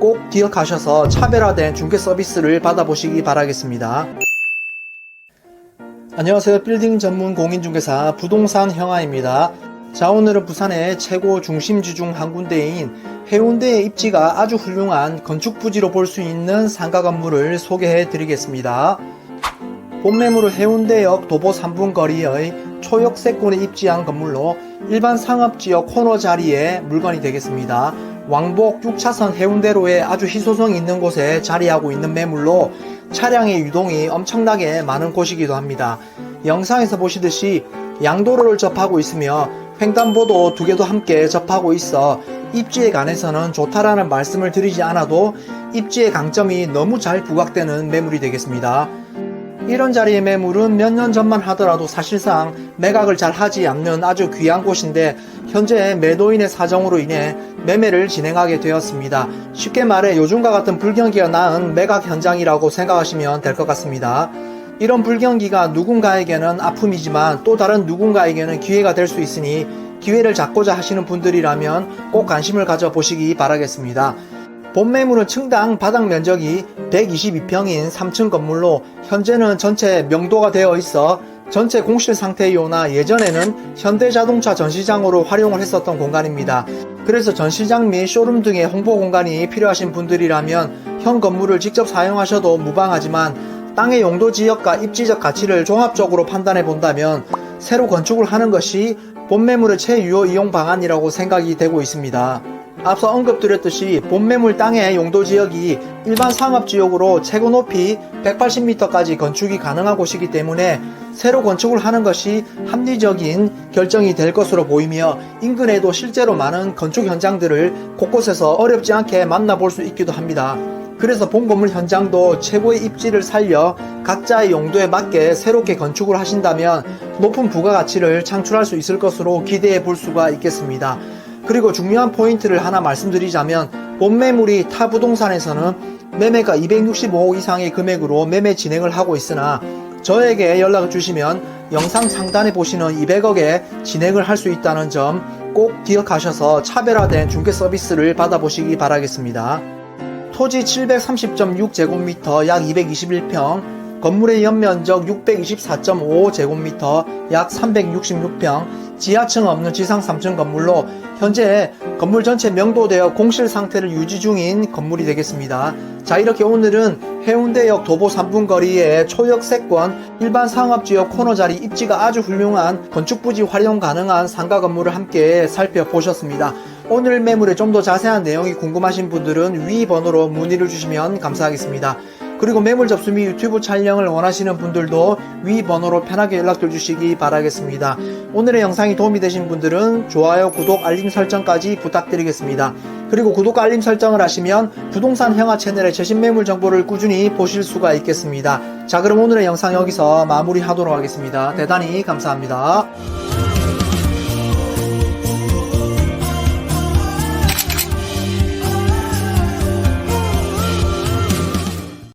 꼭 기억하셔서 차별화된 중개 서비스를 받아보시기 바라겠습니다. 안녕하세요. 빌딩 전문 공인중개사 부동산 형아입니다. 자, 오늘은 부산의 최고 중심지 중 한 군데인 해운대의 입지가 아주 훌륭한 건축 부지로 볼 수 있는 상가 건물을 소개해 드리겠습니다. 본 매물은 해운대역 도보 3분 거리의 초역세권에 입지한 건물로 일반 상업지역 코너 자리에 물건이 되겠습니다. 왕복 6차선 해운대로에 아주 희소성 있는 곳에 자리하고 있는 매물로 차량의 유동이 엄청나게 많은 곳이기도 합니다. 영상에서 보시듯이 양도로를 접하고 있으며 횡단보도 두 개도 함께 접하고 있어 입지에 관해서는 좋다라는 말씀을 드리지 않아도 입지의 강점이 너무 잘 부각되는 매물이 되겠습니다. 이런 자리의 매물은 몇 년 전만 하더라도 사실상 매각을 잘 하지 않는 아주 귀한 곳인데 현재 매도인의 사정으로 인해 매매를 진행하게 되었습니다. 쉽게 말해 요즘과 같은 불경기가 낳은 매각 현장이라고 생각하시면 될 것 같습니다. 이런 불경기가 누군가에게는 아픔이지만 또 다른 누군가에게는 기회가 될 수 있으니 기회를 잡고자 하시는 분들이라면 꼭 관심을 가져보시기 바라겠습니다. 본 매물은 층당 바닥 면적이 122평인 3층 건물로 현재는 전체 명도가 되어 있어 전체 공실 상태이오나 예전에는 현대자동차 전시장으로 활용을 했었던 공간입니다. 그래서 전시장 및 쇼룸 등의 홍보 공간이 필요하신 분들이라면 현 건물을 직접 사용하셔도 무방하지만 땅의 용도 지역과 입지적 가치를 종합적으로 판단해 본다면 새로 건축을 하는 것이 본 매물의 최유효 이용 방안이라고 생각이 되고 있습니다. 앞서 언급드렸듯이 본매물 땅의 용도 지역이 일반 상업 지역으로 최고 높이 180m까지 건축이 가능한 곳이기 때문에 새로 건축을 하는 것이 합리적인 결정이 될 것으로 보이며 인근에도 실제로 많은 건축 현장들을 곳곳에서 어렵지 않게 만나볼 수 있기도 합니다. 그래서 본 건물 현장도 최고의 입지를 살려 각자의 용도에 맞게 새롭게 건축을 하신다면 높은 부가가치를 창출할 수 있을 것으로 기대해 볼 수가 있겠습니다. 그리고 중요한 포인트를 하나 말씀드리자면 본 매물이 타 부동산에서는 매매가 265억 이상의 금액으로 매매 진행을 하고 있으나 저에게 연락을 주시면 영상 상단에 보시는 200억에 진행을 할 수 있다는 점 꼭 기억하셔서 차별화된 중개 서비스를 받아보시기 바라겠습니다. 토지 730.6제곱미터 약 221평, 건물의 연면적 624.5제곱미터 약 366평, 지하층 없는 지상 3층 건물로 현재 건물 전체 명도되어 공실 상태를 유지 중인 건물이 되겠습니다. 자 이렇게 오늘은 해운대역 도보 3분 거리의 초역세권 일반 상업지역 코너 자리 입지가 아주 훌륭한 건축부지 활용 가능한 상가 건물을 함께 살펴보셨습니다. 오늘 매물에 좀 더 자세한 내용이 궁금하신 분들은 위 번호로 문의를 주시면 감사하겠습니다. 그리고 매물 접수 및 유튜브 촬영을 원하시는 분들도 위 번호로 편하게 연락들 주시기 바라겠습니다. 오늘의 영상이 도움이 되신 분들은 좋아요, 구독, 알림 설정까지 부탁드리겠습니다. 그리고 구독, 알림 설정을 하시면 부동산 형아 채널의 최신 매물 정보를 꾸준히 보실 수가 있겠습니다. 자, 그럼 오늘의 영상 여기서 마무리하도록 하겠습니다. 대단히 감사합니다.